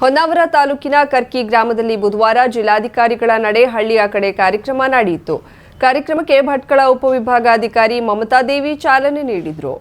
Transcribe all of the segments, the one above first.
ಹೊನ್ನಾವರ ತಾಲೂಕಿನ ಕರ್ಕಿ ಗ್ರಾಮದಲ್ಲಿ ಬುಧವಾರ ಜಿಲ್ಲಾಧಿಕಾರಿಗಳ ನಡೆ ಹಳ್ಳಿಯ ಕಡೆ ಕಾರ್ಯಕ್ರಮ ನಡೆಯಿತು. ಕಾರ್ಯಕ್ರಮಕ್ಕೆ ಭಟ್ಕಳ ಉಪವಿಭಾಗಾಧಿಕಾರಿ ಮಮತಾದೇವಿ ಚಾಲನೆ ನೀಡಿದರು.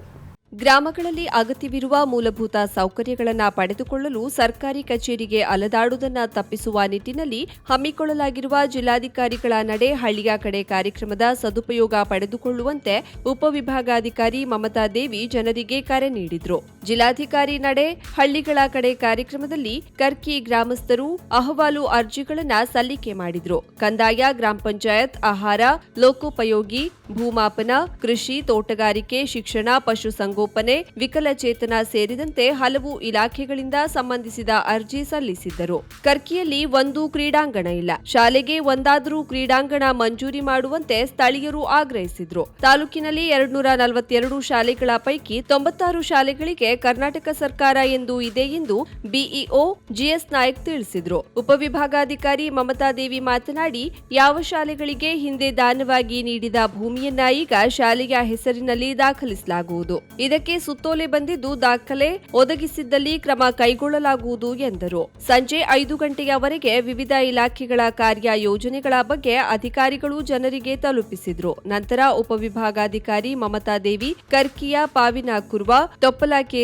ಗ್ರಾಮಗಳಲ್ಲಿ ಅಗತ್ಯವಿರುವ ಮೂಲಭೂತ ಸೌಕರ್ಯಗಳನ್ನು ಪಡೆದುಕೊಳ್ಳಲು ಸರ್ಕಾರಿ ಕಚೇರಿಗೆ ಅಲದಾಡುವುದನ್ನು ತಪ್ಪಿಸುವ ನಿಟ್ಟಿನಲ್ಲಿ ಹಮ್ಮಿಕೊಳ್ಳಲಾಗಿರುವ ಜಿಲ್ಲಾಧಿಕಾರಿಗಳ ನಡೆ ಹಳ್ಳಿಯ ಕಡೆ ಕಾರ್ಯಕ್ರಮದ ಸದುಪಯೋಗ ಪಡೆದುಕೊಳ್ಳುವಂತೆ ಉಪವಿಭಾಗಾಧಿಕಾರಿ ಮಮತಾ ದೇವಿ ಜನರಿಗೆ ಕರೆ ನೀಡಿದ್ರು. ಜಿಲ್ಲಾಧಿಕಾರಿ ನಡೆ ಹಳ್ಳಿಗಳ ಕಡೆ ಕಾರ್ಯಕ್ರಮದಲ್ಲಿ ಕರ್ಕಿ ಗ್ರಾಮಸ್ಥರು ಅಹವಾಲು ಅರ್ಜಿಗಳನ್ನ ಸಲ್ಲಿಕೆ ಮಾಡಿದ್ರು. ಕಂದಾಯ, ಗ್ರಾಮ ಪಂಚಾಯತ್, ಆಹಾರ, ಲೋಕೋಪಯೋಗಿ, ಭೂಮಾಪನ, ಕೃಷಿ, ತೋಟಗಾರಿಕೆ, ಶಿಕ್ಷಣ ಪಶುಸಂಗೋಪನೆ ವಿಕಲಚೇತನ ಸೇರಿದಂತೆ ಹಲವು ಇಲಾಖೆಗಳಿಂದ ಸಂಬಂಧಿಸಿದ ಅರ್ಜಿ ಸಲ್ಲಿಸಿದ್ದರು. ಕರ್ಕಿಯಲ್ಲಿ ಒಂದು ಕ್ರೀಡಾಂಗಣ ಇಲ್ಲ. ಶಾಲೆಗೆ ಒಂದಾದರೂ ಕ್ರೀಡಾಂಗಣ ಮಂಜೂರಿ ಮಾಡುವಂತೆ ಸ್ಥಳೀಯರು ಆಗ್ರಹಿಸಿದ್ರು. ತಾಲೂಕಿನಲ್ಲಿ ಎರಡ್ನೂರ ನಲವತ್ತೆರಡು ಶಾಲೆಗಳ ಪೈಕಿ ತೊಂಬತ್ತಾರು ಶಾಲೆಗಳಿಗೆ ಕರ್ನಾಟಕ ಸರ್ಕಾರ ಎಂದು ಇದೆ ಎಂದು ಬಿಇಒ ಜಿಎಸ್ ನಾಯಕ್ ತಿಳಿಸಿದರು. ಉಪವಿಭಾಗಾಧಿಕಾರಿ ಮಮತಾ ದೇವಿ ಮಾತನಾಡಿ, ಯಾವ ಶಾಲೆಗಳಿಗೆ ಹಿಂದೆ ದಾನವಾಗಿ ನೀಡಿದ ಭೂಮಿಯನ್ನ ಈಗ ಶಾಲೆಯ ಹೆಸರಿನಲ್ಲಿ ದಾಖಲಿಸಲಾಗುವುದು. ಇದಕ್ಕೆ ಸುತ್ತೋಲೆ ಬಂದಿದ್ದು ದಾಖಲೆ ಒದಗಿಸಿದ್ದಲ್ಲಿ ಕ್ರಮ ಕೈಗೊಳ್ಳಲಾಗುವುದು ಎಂದರು. ಸಂಜೆ ಐದು ಗಂಟೆಯವರೆಗೆ ವಿವಿಧ ಇಲಾಖೆಗಳ ಕಾರ್ಯ ಯೋಜನೆಗಳ ಬಗ್ಗೆ ಅಧಿಕಾರಿಗಳು ಜನರಿಗೆ ತಲುಪಿಸಿದ್ರು. ನಂತರ ಉಪವಿಭಾಗಾಧಿಕಾರಿ ಮಮತಾ ದೇವಿ, ಕರ್ಕಿಯ, ಪಾವಿನ ಕುರ್ವ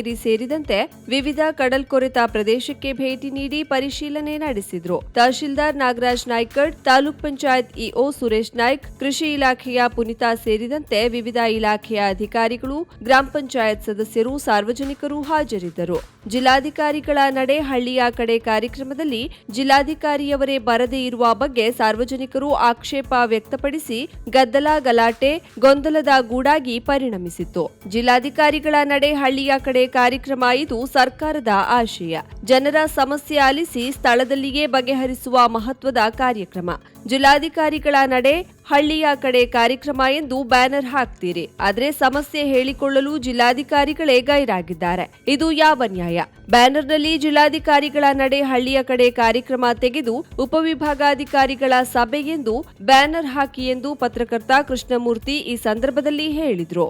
ತೊಪ್ಪಲಕೇರಿ ಸೇರಿದಂತೆ ವಿವಿಧ ಕಡಲ್ಕೊರೆತ ಪ್ರದೇಶಕ್ಕೆ ಭೇಟಿ ನೀಡಿ ಪರಿಶೀಲನೆ ನಡೆಸಿದ್ರು. ತಹಶೀಲ್ದಾರ್ ನಾಗರಾಜ್ ನಾಯ್ಕಡ್, ತಾಲೂಕ್ ಪಂಚಾಯತ್ ಇಒ ಸುರೇಶ್ ನಾಯ್ಕ್, ಕೃಷಿ ಇಲಾಖೆಯ ಪುನಿತಾ ಸೇರಿದಂತೆ ವಿವಿಧ ಇಲಾಖೆಯ ಅಧಿಕಾರಿಗಳು, ಗ್ರಾಮ ಪಂಚಾಯತ್ ಸದಸ್ಯರು, ಸಾರ್ವಜನಿಕರು ಹಾಜರಿದ್ದರು. ಜಿಲ್ಲಾಧಿಕಾರಿಗಳ ನಡೆ ಹಳ್ಳಿಯ ಕಡೆ ಕಾರ್ಯಕ್ರಮದಲ್ಲಿ ಜಿಲ್ಲಾಧಿಕಾರಿಯವರೇ ಬರದೇ ಇರುವ ಬಗ್ಗೆ ಸಾರ್ವಜನಿಕರು ಆಕ್ಷೇಪ ವ್ಯಕ್ತಪಡಿಸಿ ಗದ್ದಲ, ಗಲಾಟೆ, ಗೊಂದಲದ ಗೂಡಾಗಿ ಪರಿಣಮಿಸಿತ್ತು. ಜಿಲ್ಲಾಧಿಕಾರಿಗಳ ನಡೆ ಹಳ್ಳಿಯ ಕಡೆ ಕಾರ್ಯಕ್ರಮ ಇದು ಸರ್ಕಾರದ ಆಶಯ. ಜನರ ಸಮಸ್ಯೆ ಆಲಿಸಿ ಸ್ಥಳದಲ್ಲಿಯೇ ಬಗೆಹರಿಸುವ ಮಹತ್ವದ ಕಾರ್ಯಕ್ರಮ. ಜಿಲ್ಲಾಧಿಕಾರಿಗಳ ನಡೆ ಹಳ್ಳಿಯ ಕಡೆ ಕಾರ್ಯಕ್ರಮ ಎಂದು ಬ್ಯಾನರ್ ಹಾಕ್ತೀರಿ. ಆದರೆ ಸಮಸ್ಯೆ ಹೇಳಿಕೊಳ್ಳಲು ಜಿಲ್ಲಾಧಿಕಾರಿಗಳೇ ಗೈರಾಗಿದ್ದಾರೆ. ಇದು ಯಾವ ನ್ಯಾಯ? ಬ್ಯಾನರ್ನಲ್ಲಿ ಜಿಲ್ಲಾಧಿಕಾರಿಗಳ ನಡೆ ಹಳ್ಳಿಯ ಕಡೆ ಕಾರ್ಯಕ್ರಮ ತೆಗೆದು ಉಪವಿಭಾಗಾಧಿಕಾರಿಗಳ ಸಭೆ ಎಂದು ಬ್ಯಾನರ್ ಹಾಕಿ ಎಂದು ಪತ್ರಕರ್ತ ಕೃಷ್ಣಮೂರ್ತಿ ಈ ಸಂದರ್ಭದಲ್ಲಿ ಹೇಳಿದರು.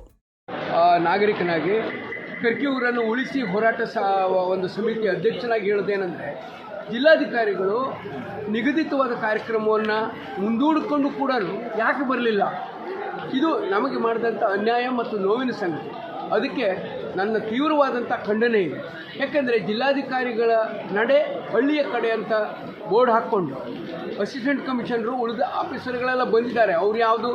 ನಾಗರಿಕನಾಗಿ ಕರ್ಕಿ ಅವರನ್ನು ಉಳಿಸಿ ಹೋರಾಟ ಸಾ ಒಂದು ಸಮಿತಿ ಅಧ್ಯಕ್ಷನಾಗಿ ಹೇಳೋದೇನೆಂದರೆ ಜಿಲ್ಲಾಧಿಕಾರಿಗಳು ನಿಗದಿತವಾದ ಕಾರ್ಯಕ್ರಮವನ್ನು ಮುಂದೂಡಿಕೊಂಡು ಕೂಡ ಯಾಕೆ ಬರಲಿಲ್ಲ? ಇದು ನಮಗೆ ಮಾಡಿದಂಥ ಅನ್ಯಾಯ ಮತ್ತು ನೋವಿನ ಸಂಗತಿ. ಅದಕ್ಕೆ ನನ್ನ ತೀವ್ರವಾದಂಥ ಖಂಡನೆ ಇದೆ. ಯಾಕೆಂದರೆ ಜಿಲ್ಲಾಧಿಕಾರಿಗಳ ನಡೆ ಹಳ್ಳಿಯ ಕಡೆ ಅಂತ ಬೋರ್ಡ್ ಹಾಕ್ಕೊಂಡು ಅಸಿಸ್ಟೆಂಟ್ ಕಮಿಷನರು ಉಳಿದ ಆಫೀಸರ್ಗಳೆಲ್ಲ ಬಂದಿದ್ದಾರೆ. ಅವ್ರು ಯಾವುದು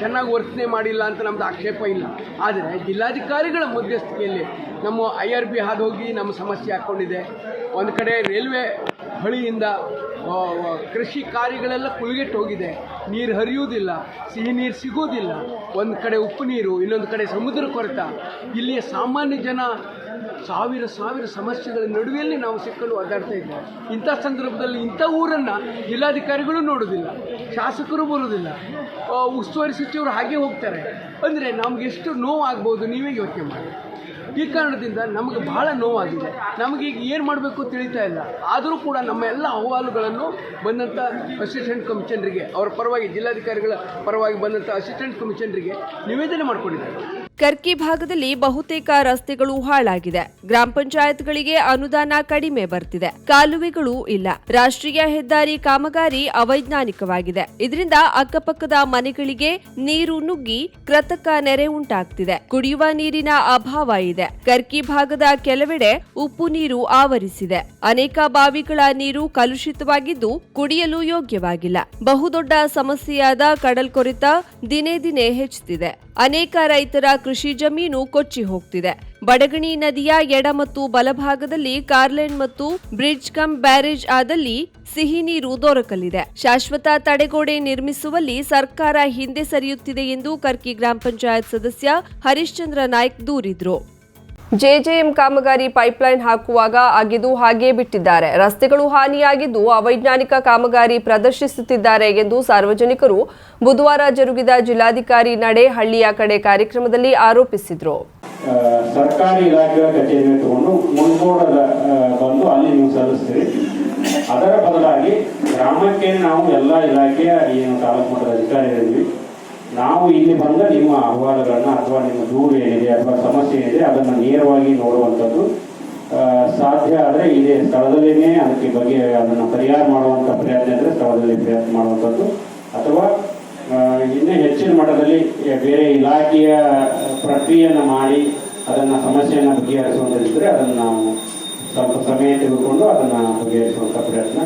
ಚೆನ್ನಾಗಿ ವರ್ತನೆ ಮಾಡಿಲ್ಲ ಅಂತ ನಮ್ಮದು ಆಕ್ಷೇಪ ಇಲ್ಲ. ಆದರೆ ಜಿಲ್ಲಾಧಿಕಾರಿಗಳ ಮಧ್ಯಸ್ಥಿಕೆಯಲ್ಲಿ ನಮ್ಮ ಐ ಆರ್ ಬಿ ಹಾದು ಹೋಗಿ ನಮ್ಮ ಸಮಸ್ಯೆ ಹಾಕ್ಕೊಂಡಿದೆ ಒಂದು ಕಡೆ ರೈಲ್ವೆ ಹಳಿಯಿಂದ ಕೃಷಿ ಕಾರ್ಯಗಳೆಲ್ಲ ಕುಲುಗೆಟ್ಟು ಹೋಗಿದೆ. ನೀರು ಹರಿಯುವುದಿಲ್ಲ, ಸಿಹಿ ನೀರು ಸಿಗೋದಿಲ್ಲ ಒಂದು ಕಡೆ ಉಪ್ಪು ನೀರು, ಇನ್ನೊಂದು ಕಡೆ ಸಮುದ್ರ ಕೊರೆತ. ಇಲ್ಲಿಯ ಸಾಮಾನ್ಯ ಜನ ಸಾವಿರ ಸಾವಿರ ಸಮಸ್ಯೆಗಳ ನಡುವೆಯಲ್ಲಿ ನಾವು ಸಿಕ್ಕಲು ಒದ್ದಾಡ್ತಾ ಇದ್ದೇವೆ ಇಂಥ ಸಂದರ್ಭದಲ್ಲಿ ಇಂಥ ಊರನ್ನು ಜಿಲ್ಲಾಧಿಕಾರಿಗಳು ನೋಡೋದಿಲ್ಲ, ಶಾಸಕರು ಬರೋದಿಲ್ಲ. ಉಸ್ತುವಾರಿ ಸಚಿವರು ಹಾಗೆ ಹೋಗ್ತಾರೆ. ಅಂದರೆ ನಮ್ಗೆ ಎಷ್ಟು ನೋವು ಆಗ್ಬೋದು ನೀವೇ ಯೋಚನೆ ಮಾಡಿ. ಈ ಕಾರಣದಿಂದ ನಮಗೆ ಬಹಳ ನೋವಾಗಿದೆ. ನಮಗೆ ಈಗ ಏನು ಮಾಡಬೇಕು ತಿಳಿತಾ ಇಲ್ಲ. ಆದರೂ ಕೂಡ ನಮ್ಮ ಎಲ್ಲ ಅಹವಾಲುಗಳನ್ನು ಬಂದಂಥ ಅಸಿಸ್ಟೆಂಟ್ ಕಮಿಷನರಿಗೆ ಅವರ ಪರವಾಗಿ ಜಿಲ್ಲಾಧಿಕಾರಿಗಳ ಪರವಾಗಿ ಬಂದಂಥ ಅಸಿಸ್ಟೆಂಟ್ ಕಮಿಷನರಿಗೆ ನಿವೇದನೆ ಮಾಡಿಕೊಂಡಿದ್ದಾರೆ. ಕರ್ಕಿ ಭಾಗದಲ್ಲಿ ಬಹುತೇಕ ರಸ್ತೆಗಳು ಹಾಳಾಗಿದೆ. ಗ್ರಾಮ ಪಂಚಾಯತ್ಗಳಿಗೆ ಅನುದಾನ ಕಡಿಮೆ ಬರ್ತಿದೆ. ಕಾಲುವೆಗಳು ಇಲ್ಲ. ರಾಷ್ಟ್ರೀಯ ಹೆದ್ದಾರಿ ಕಾಮಗಾರಿ ಅವೈಜ್ಞಾನಿಕವಾಗಿದೆ. ಇದರಿಂದ ಅಕ್ಕಪಕ್ಕದ ಮನೆಗಳಿಗೆ ನೀರು ನುಗ್ಗಿ ಕೃತಕ ನೆರೆ ಉಂಟಾಗ್ತಿದೆ. ಕುಡಿಯುವ ನೀರಿನ ಅಭಾವ ಇದೆ. ಕರ್ಕಿ ಭಾಗದ ಕೆಲವೆಡೆ ಉಪ್ಪು ನೀರು ಆವರಿಸಿದೆ. ಅನೇಕ ಬಾವಿಗಳ ನೀರು ಕಲುಷಿತವಾಗಿದ್ದು ಕುಡಿಯಲು ಯೋಗ್ಯವಾಗಿಲ್ಲ. ಬಹುದೊಡ್ಡ ಸಮಸ್ಯೆಯಾದ ಕಡಲ್ಕೊರೆತ ದಿನೇ ದಿನೇ ಹೆಚ್ಚುತ್ತಿದೆ. ಅನೇಕ ರೈತರ ಕೃಷಿ ಜಮೀನು ಕೊಚ್ಚಿ ಹೋಗ್ತಿದೆ. ಬಡಗಣಿ ನದಿಯ ಎಡ ಮತ್ತು ಬಲಭಾಗದಲ್ಲಿ ಕಾರ್ಲೆಂಡ್ ಮತ್ತು ಬ್ರಿಡ್ಜ್ ಕಮ್ ಬ್ಯಾರೇಜ್ ಆದಲ್ಲಿ ಸಿಹಿ ನೀರು ದೊರಕಲಿದೆ. ಶಾಶ್ವತ ತಡೆಗೋಡೆ ನಿರ್ಮಿಸುವಲ್ಲಿ ಸರ್ಕಾರ ಹಿಂದೆ ಸರಿಯುತ್ತಿದೆ ಎಂದು ಕರ್ಕಿ ಗ್ರಾಮ ಪಂಚಾಯತ್ ಸದಸ್ಯ ಹರಿಶ್ಚಂದ್ರ ನಾಯ್ಕ್ ದೂರಿದ್ರು. ಜೆಜೆಎಂ ಕಾಮಗಾರಿ ಪೈಪ್ಲೈನ್ ಹಾಕುವಾಗ ಅಗಿದು ಹಾಗೆಯೇ ಬಿಟ್ಟಿದ್ದಾರೆ. ರಸ್ತೆಗಳು ಹಾನಿಯಾಗಿದ್ದು ಅವೈಜ್ಞಾನಿಕ ಕಾಮಗಾರಿ ಪ್ರದರ್ಶಿಸುತ್ತಿದ್ದಾರೆ ಎಂದು ಸಾರ್ವಜನಿಕರು ಬುಧವಾರ ಜರುಗಿದ ಜಿಲ್ಲಾಧಿಕಾರಿ ನಡೆ ಹಳ್ಳಿಯ ಕಡೆ ಕಾರ್ಯಕ್ರಮದಲ್ಲಿ ಆರೋಪಿಸಿದ್ರು. ಸರ್ಕಾರಿ ಇಲಾಖೆಯ ಕಚೇರಿ ತಗೊಂಡು ಮುಂಗೋಡದ ಬಂದು ಅಲ್ಲಿ ನೀವು ಸಲ್ಲಿಸ್ತೀರಿ. ಅದರ ಬದಲಾಗಿ ಗ್ರಾಮಕ್ಕೆ ನಾವು ಎಲ್ಲ ಇಲಾಖೆಯ ಏನು ತಾಲೂಕು ಮಟ್ಟದ ಅಧಿಕಾರಿಗಳಿದ್ವಿ ನಾವು ಇಲ್ಲಿ ಬಂದ ನಿಮ್ಮ ಅಹವಾಲುಗಳನ್ನ ಅಥವಾ ನಿಮ್ಮ ದೂರು ಏನಿದೆ ಅಥವಾ ಸಮಸ್ಯೆ ಏನಿದೆ ಅದನ್ನು ನೇರವಾಗಿ ನೋಡುವಂಥದ್ದು ಸಾಧ್ಯ ಆದರೆ ಇದೇ ಸ್ಥಳದಲ್ಲಿನೇ ಅದಕ್ಕೆ ಬಗ್ಗೆ ಅದನ್ನು ಪರಿಹಾರ ಮಾಡುವಂಥ ಪ್ರಯತ್ನ ಇದ್ರೆ ಸ್ಥಳದಲ್ಲಿ ಪ್ರಯತ್ನ ಮಾಡುವಂಥದ್ದು. ಅಥವಾ ಇನ್ನೂ ಹೆಚ್ಚಿನ ಮಟ್ಟದಲ್ಲಿ ಬೇರೆ ಇಲಾಖೆಯ ಪ್ರಕ್ರಿಯೆಯನ್ನು ಮಾಡಿ ಅದನ್ನು ಸಮಸ್ಯೆಯನ್ನು ಬಗೆಹರಿಸುವಂಥದ್ದಿದ್ದರೆ ಅದನ್ನು ನಾವು ಸ್ವಲ್ಪ ಸಮಯ ತೆಗೆದುಕೊಂಡು ಅದನ್ನು ಬಗೆಹರಿಸುವಂಥ ಪ್ರಯತ್ನ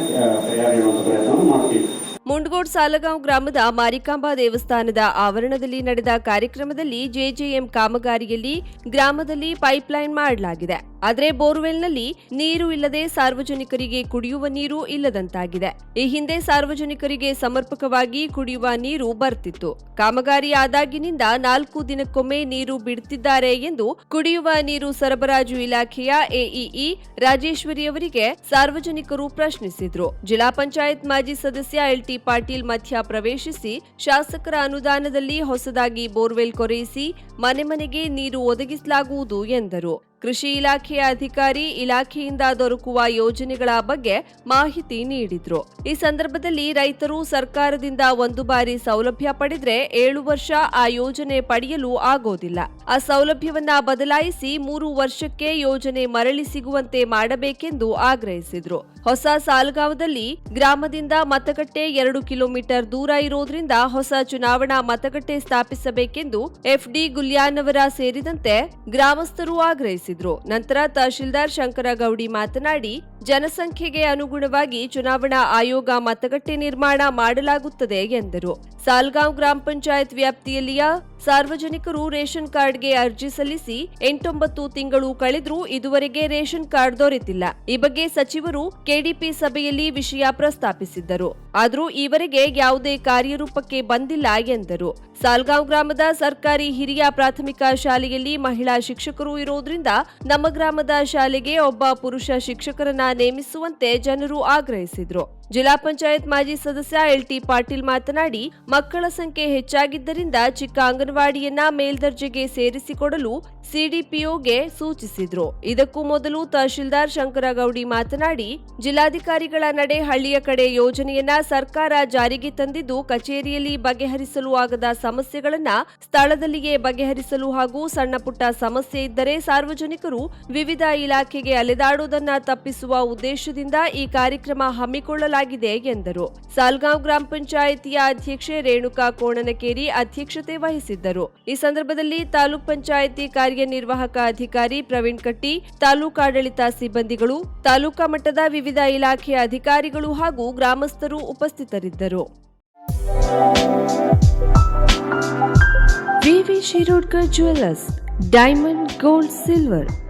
ಪರಿಹಾರ ನೀಡುವಂಥ ಪ್ರಯತ್ನವನ್ನು ಮಾಡ್ತೀವಿ. ಮುಂಡಗೋಡ್ ಸಾಲಗಾಂವ್ ಗ್ರಾಮದ ಮಾರಿಕಾಂಬಾ ದೇವಸ್ಥಾನದ ಆವರಣದಲ್ಲಿ ನಡೆದ ಕಾರ್ಯಕ್ರಮದಲ್ಲಿ ಜೆಜೆಎಂ ಕಾಮಗಾರಿಯಲ್ಲಿ ಗ್ರಾಮದಲ್ಲಿ ಪೈಪ್ಲೈನ್ ಮಾಡಲಾಗಿದೆ. ಆದರೆ ಬೋರ್ವೆಲ್ನಲ್ಲಿ ನೀರು ಇಲ್ಲದೆ ಸಾರ್ವಜನಿಕರಿಗೆ ಕುಡಿಯುವ ನೀರು ಇಲ್ಲದಂತಾಗಿದೆ. ಈ ಹಿಂದೆ ಸಾರ್ವಜನಿಕರಿಗೆ ಸಮರ್ಪಕವಾಗಿ ಕುಡಿಯುವ ನೀರು ಬರ್ತಿತ್ತು. ಕಾಮಗಾರಿ ಆದಾಗಿನಿಂದ ನಾಲ್ಕು ದಿನಕ್ಕೊಮ್ಮೆ ನೀರು ಬಿಡ್ತಿದ್ದಾರೆ ಎಂದು ಕುಡಿಯುವ ನೀರು ಸರಬರಾಜು ಇಲಾಖೆಯ ಎಇಇ ರಾಜೇಶ್ವರಿ ಅವರಿಗೆ ಸಾರ್ವಜನಿಕರು ಪ್ರಶ್ನಿಸಿದ್ರು. ಜಿಲ್ಲಾ ಪಂಚಾಯತ್ ಮಾಜಿ ಸದಸ್ಯ ಎಲ್ಟಿ ಪಾಟೀಲ್ ಮಧ್ಯ ಪ್ರವೇಶಿಸಿ ಶಾಸಕರ ಅನುದಾನದಲ್ಲಿ ಹೊಸದಾಗಿ ಬೋರ್ವೆಲ್ ಕೊರೆಯಿಸಿ ಮನೆ ಮನೆಗೆ ನೀರು ಒದಗಿಸಲಾಗುವುದು ಎಂದರು. ಕೃಷಿ ಇಲಾಖೆಯ ಅಧಿಕಾರಿ ಇಲಾಖೆಯಿಂದ ದೊರಕುವ ಯೋಜನೆಗಳ ಬಗ್ಗೆ ಮಾಹಿತಿ ನೀಡಿದ್ರು. ಈ ಸಂದರ್ಭದಲ್ಲಿ ರೈತರು ಸರ್ಕಾರದಿಂದ ಒಂದು ಬಾರಿ ಸೌಲಭ್ಯ ಪಡೆದ್ರೆ ಏಳು ವರ್ಷ ಆ ಯೋಜನೆ ಪಡೆಯಲು ಆಗೋದಿಲ್ಲ. ಆ ಸೌಲಭ್ಯವನ್ನ ಬದಲಾಯಿಸಿ ಮೂರು ವರ್ಷಕ್ಕೆ ಯೋಜನೆ ಮರಳಿ ಸಿಗುವಂತೆ ಮಾಡಬೇಕೆಂದು ಆಗ್ರಹಿಸಿದ್ರು. ಹೊಸ ಸಾಲಗಾಂವದಲ್ಲಿ ಗ್ರಾಮದಿಂದ ಮತಗಟ್ಟೆ ಎರಡು ಕಿಲೋಮೀಟರ್ ದೂರ ಇರೋದ್ರಿಂದ ಹೊಸ ಚುನಾವಣಾ ಮತಗಟ್ಟೆ ಸ್ಥಾಪಿಸಬೇಕೆಂದು ಎಫ್ಡಿ ಗುಲ್ಯಾನವರ ಸೇರಿದಂತೆ ಗ್ರಾಮಸ್ಥರು ಆಗ್ರಹಿಸಿದ್ರು. ನಂತರ ತಹಶೀಲ್ದಾರ್ ಶಂಕರಗೌಡಿ ಮಾತನಾಡಿ ಜನಸಂಖ್ಯೆಗೆ ಅನುಗುಣವಾಗಿ ಚುನಾವಣಾ ಆಯೋಗ ಮತಗಟ್ಟೆ ನಿರ್ಮಾಣ ಮಾಡಲಾಗುತ್ತದೆ ಎಂದರು. ಸಾಲ್ಗಾಂವ್ ಗ್ರಾಮ ಪಂಚಾಯತ್ ವ್ಯಾಪ್ತಿಯಲ್ಲಿಯ ಸಾರ್ವಜನಿಕರು ರೇಷನ್ ಕಾರ್ಡ್ಗೆ ಅರ್ಜಿ ಸಲ್ಲಿಸಿ ಎಂಟೊಂಬತ್ತು ತಿಂಗಳು ಕಳೆದರೂ ಇದುವರೆಗೆ ರೇಷನ್ ಕಾರ್ಡ್ ದೊರೆತಿಲ್ಲ. ಈ ಬಗ್ಗೆ ಸಚಿವರು ಕೆಡಿಪಿ ಸಭೆಯಲ್ಲಿ ವಿಷಯ ಪ್ರಸ್ತಾಪಿಸಿದ್ದರು. ಆದರೂ ಈವರೆಗೆ ಯಾವುದೇ ಕಾರ್ಯರೂಪಕ್ಕೆ ಬಂದಿಲ್ಲ ಎಂದರು. ಸಾಲ್ಗಾಂವ್ ಗ್ರಾಮದ ಸರ್ಕಾರಿ ಹಿರಿಯ ಪ್ರಾಥಮಿಕ ಶಾಲೆಯಲ್ಲಿ ಮಹಿಳಾ ಶಿಕ್ಷಕರು ಇರೋದ್ರಿಂದ ನಮ್ಮ ಗ್ರಾಮದ ಶಾಲೆಗೆ ಒಬ್ಬ ಪುರುಷ ಶಿಕ್ಷಕರನ್ನ ನೇಮಿಸುವಂತೆ ಜನರು ಆಗ್ರಹಿಸಿದ್ರು. ಜಿಲ್ಲಾ ಪಂಚಾಯತ್ ಮಾಜಿ ಸದಸ್ಯ ಎಲ್ಟಿ ಪಾಟೀಲ್ ಮಾತನಾಡಿ, ಮಕ್ಕಳ ಸಂಖ್ಯೆ ಹೆಚ್ಚಾಗಿದ್ದರಿಂದ ಚಿಕ್ಕ ಅಂಗನವಾಡಿಯನ್ನ ಮೇಲ್ದರ್ಜೆಗೆ ಸೇರಿಸಿಕೊಡಲು ಸಿಡಿಪಿಒಗೆ ಸೂಚಿಸಿದ್ರು. ಇದಕ್ಕೂ ಮೊದಲು ತಹಶೀಲ್ದಾರ್ ಶಂಕರಗೌಡಿ ಮಾತನಾಡಿ, ಜಿಲ್ಲಾಧಿಕಾರಿಗಳ ನಡೆ ಹಳ್ಳಿಯ ಕಡೆ ಯೋಜನೆಯನ್ನ ಸರ್ಕಾರ ಜಾರಿಗೆ ತಂದಿದ್ದು ಕಚೇರಿಯಲ್ಲಿ ಬಗೆಹರಿಸಲು ಆಗದ ಸಮಸ್ಯೆಗಳನ್ನ ಸ್ಥಳದಲ್ಲಿಯೇ ಬಗೆಹರಿಸಲು ಹಾಗೂ ಸಣ್ಣಪುಟ್ಟ ಸಮಸ್ಯೆ ಇದ್ದರೆ ಸಾರ್ವಜನಿಕರು ವಿವಿಧ ಇಲಾಖೆಗೆ ಅಲೆದಾಡುವುದನ್ನ ತಪ್ಪಿಸುವ ಉದ್ದೇಶದಿಂದ ಈ ಕಾರ್ಯಕ್ರಮ ಹಮ್ಮಿಕೊಳ್ಳಲಾಗಿದೆ ಎಂದರು. ಸಾಲ್ಗಾಂವ್ ಗ್ರಾಮ ಪಂಚಾಯಿತಿಯ ಅಧ್ಯಕ್ಷೆ ರೇಣುಕಾ ಕೋಣನಕೇರಿ ಅಧ್ಯಕ್ಷತೆ ವಹಿಸಿದ್ದರು. ಈ ಸಂದರ್ಭದಲ್ಲಿ ತಾಲೂಕ್ ಪಂಚಾಯಿತಿ ಕಾರ್ಯನಿರ್ವಾಹಕ ಅಧಿಕಾರಿ ಪ್ರವೀಣ್ ಕಟ್ಟಿ ತಾಲೂಕಾಡಳಿತ ಸಿಬ್ಬಂದಿಗಳು, ತಾಲೂಕಾ ಮಟ್ಟದ ವಿವಿಧ ಇಲಾಖೆಯ ಅಧಿಕಾರಿಗಳು ಹಾಗೂ ಗ್ರಾಮಸ್ಥರು ಉಪಸ್ಥಿತರಿದ್ದರು. ವಿವಿ Shirodkar jewellers diamond, gold, silver